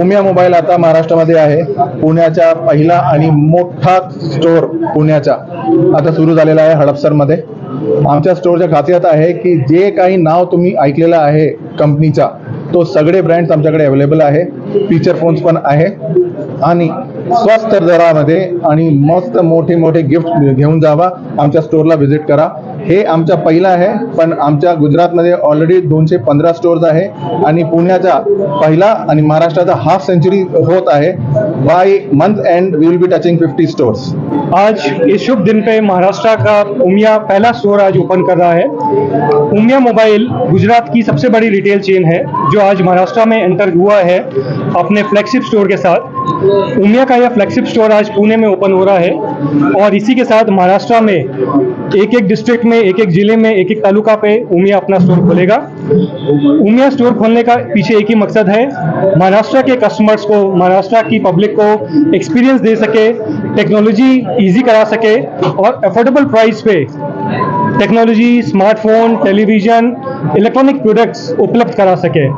Umiya mobile आता महाराष्ट्रामध्ये आहे. पुण्याचा पहिला आणि मोठा स्टोर पुण्याचा आता सुरू झालेला आहे हडपसरमध्ये. आमच्या स्टोअरच्या खासियत आहे की जे काही नाव तुम्ही ऐकलेलं आहे कंपनीचा तो सगळे ब्रँड्स आमच्याकडे अवेलेबल आहे. फीचर फोन्स पण आहे. आणि स्वस्त दरामध्ये आणि मस्त मोठे मोठे गिफ्ट घेऊन जावा. आमच्या स्टोअरला व्हिजिट करा. हे आमचा पहिला आहे पण आमच्या गुजरातमध्ये ऑलरेडी दोनशे पंधरा स्टोअर्स आहे आणि पुण्याचा पहिला आणि महाराष्ट्राचा हाफ सेंचुरी होत आहे. By month end we will be touching fifty stores आज इस शुभ दिन पे महाराष्ट्र का उमिया पहला स्टोर आज ओपन कर रहा है। उमिया मोबाइल गुजरात की सबसे बड़ी रिटेल चेन है, जो आज महाराष्ट्र में एंटर हुआ है अपने फ्लैगशिप स्टोर के साथ। उमिया का यह फ्लैगशिप स्टोर आज पुणे में ओपन हो रहा है और इसी के साथ महाराष्ट्र में एक एक डिस्ट्रिक्ट में एक एक ज़िले में एक एक तालुका पे उमिया अपना स्टोर खोलेगा। उमिया स्टोर खोलने का पीछे एक ही मकसद है, महाराष्ट्र के कस्टमर्स को, महाराष्ट्र की पब्लिक को एक्सपीरियंस दे सके टेक्नोलॉजी इजी करा सके और अफोर्डेबल प्राइस पे technology smartphone television electronic products उपलब्ध करा सके।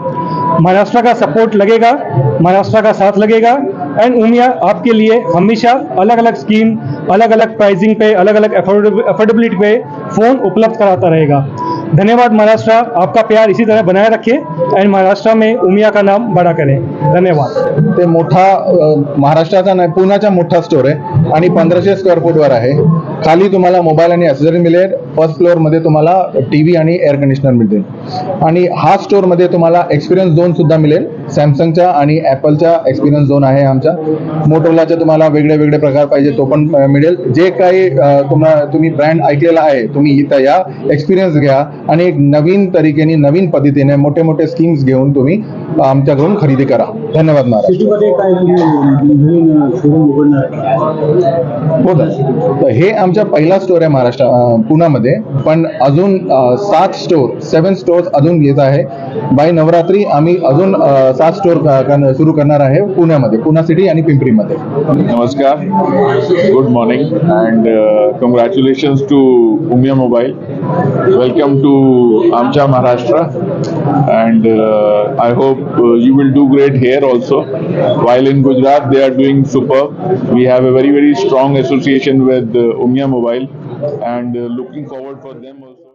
महाराष्ट्र का सपोर्ट लगेगा, महाराष्ट्र का साथ लगेगा एंड उमिया आपके लिए हमेशा अलग अलग स्कीम अलग अलग प्राइसिंग पे अलग अलग अफोर्डेबिलिटी पे फ़ोन उपलब्ध कराता रहेगा। धन्यवाद महाराष्ट्र आपका प्यार इसी तरह बनाए रखिए। एंड महाराष्ट्र में उमिया का नाम बड़ा करें। धन्यवाद। ते मोठा महाराष्ट्राचा नाही पुण्याचा मोठा स्टोर आहे आणि पंधराशे स्क्वेअर फूटवर आहे. खाली तुम्हाला मोबाईल आणि ॲक्सेसरी मिळेल. फर्स्ट फ्लोअरमध्ये तुम्हाला टी व्ही आणि एअर कंडिशनर मिळतील. आणि हा स्टोअरमध्ये तुम्हाला एक्सपिरियन्स झोन सुद्धा मिळेल. सॅमसंगचा आणि ॲपलचा एक्सपिरियन्स झोन आहे आमचा मोटोलाचे तुम्हाला वेगळे वेगळे प्रकार पाहिजे तो पण मिळेल. जे काही तुम्हाला तुम्ही ब्रँड ऐकलेला आहे तुम्ही इथं या एक्सपिरियन्स घ्या. आणि एक नवीन तरीकेने नवीन पद्धतीने मोठे मोठे स्कीम्स घेऊन तुम्ही आमच्याकडून खरेदी करा. धन्यवाद महाराज? हो हे आमचा पहिला स्टोर आहे महाराष्ट्र अं, मध्ये. पण सात स्टोर सेवन स्टोर्स अजून येत बाय नवरात्री आम्ही अजून सात स्टोर सुरू करना है पुना पुना सिटी आणि पिंपरीमध्ये. नमस्कार. Good morning and congratulations to Umiya mobile welcome to आम Maharashtra. And I hope you will do great here also while in Gujarat they are doing super we have a very very strong association with Umiya mobile and uh, looking forward for them also.